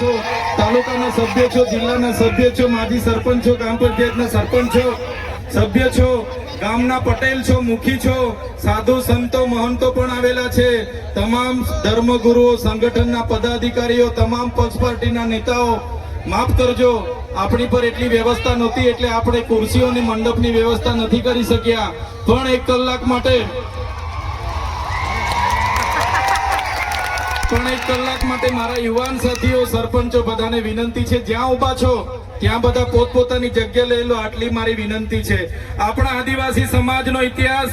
છો? તાલુકાના સભ્ય છો, જિલ્લાના સભ્ય છો, માજી સરપંચ છો ગ્રામ પંચાયતના સરપંચ છો, સભ્ય છો, ગામના પટેલ છો, મુખી છો, સાધુ સંતો, મહંતો પણ આવેલા છે. તમામ ધર્મગુરુઓ, સંગઠનના પદાધિકારીઓ, તમામ પક્ષ પાર્ટીના નેતાઓ, માફ કરજો, આપણી પર એટલી વ્યવસ્થા નહોતી એટલે આપણે ખુરશીઓની મંડપની વ્યવસ્થા નથી કરી શક્યા. પણ એક કલાક માટે એક કલાક માટે મારા યુવાન સાથીઓ, સરપંચો બધાને વિનંતી છે, જ્યાં ઊભા છો, ત્યાં બધા પોતપોતાની જગ્યા લઈ લો, આટલી મારી વિનંતી છે. આપણા આદિવાસી સમાજનો ઇતિહાસ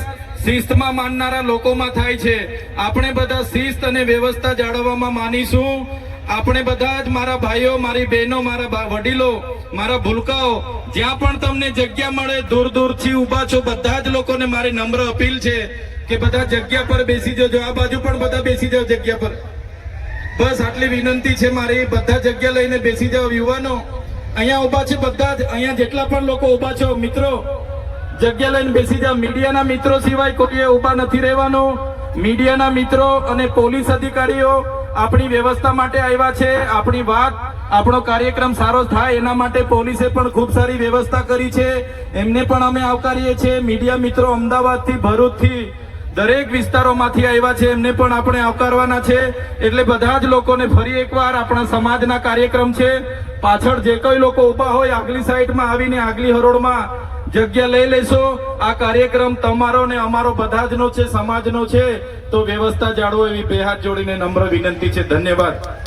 શિસ્તમાં માનનારા લોકોમાં થાય છે. આપણે બધા શિસ્ત અને વ્યવસ્થા જાળવવામાં માનીશું. આપણે બધા જ મારા ભાઈઓ, મારી બહેનો, મારા વડીલો, મારા ભૂલકાઓ, જ્યાં પણ તમને જગ્યા મળે, દૂર દૂરથી ઊભા છો, બધા જ લોકોને મારી નમ્ર અપીલ છે કે બધા જગ્યા પર બેસી જજો. આ બાજુ પણ બધા બેસી જાઓ જગ્યા પર. બસ આટલી વિનંતી છે મારી. બધા જગ્યા લઈને બેસી જાઓ યુવાનો. અહીંયા ઊભા છે બધા જ. અહીંયા જેટલા પણ લોકો ઊભા છો, મિત્રો, જગ્યા લઈને બેસી જાઓ. મીડિયાના મિત્રો સિવાય કોઈએ ઊભા નથી રહેવાનું. મીડિયાના મિત્રો અને પોલીસ અધિકારીઓ આપણી વ્યવસ્થા માટે આવ્યા છે. આપણી વાત, આપણો કાર્યક્રમ સારો થાય એના માટે પોલીસે પણ ખૂબ સારી વ્યવસ્થા કરી છે. એમને પણ અમે આવકારીએ છીએ. મીડિયા મિત્રો અમદાવાદથી, ભરૂચથી દરેક વિસ્તારોમાંથી આવ્યા છે, એમને પણ આપણે આવકારવાના છે. એટલે બધા જ લોકોને ફરી એકવાર આપણા સમાજના કાર્યક્રમ છે. પાછળ જે કોઈ લોકો ઊભા હોય, આગલી સાઈડમાં આવીને, આગલી હરોળમાં જગ્યા લઈ લેશો. આ કાર્યક્રમ તમારો ને અમારો બધા જનો છે, સમાજનો છે. તો વ્યવસ્થા જાળવો એવી બે હાથ જોડીને નમ્ર વિનંતી છે. ધન્યવાદ.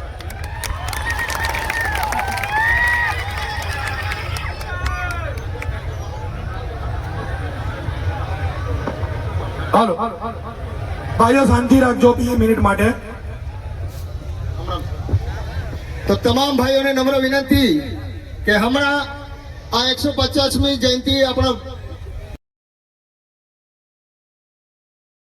હાલો. ભાઈઓ, શાંતિ રાખજો બે મિનિટ માટે. તો તમામ ભાઈઓને નમ્ર વિનંતી કે હમણાં આ એકસો પચાસમી જયંતિ આપણા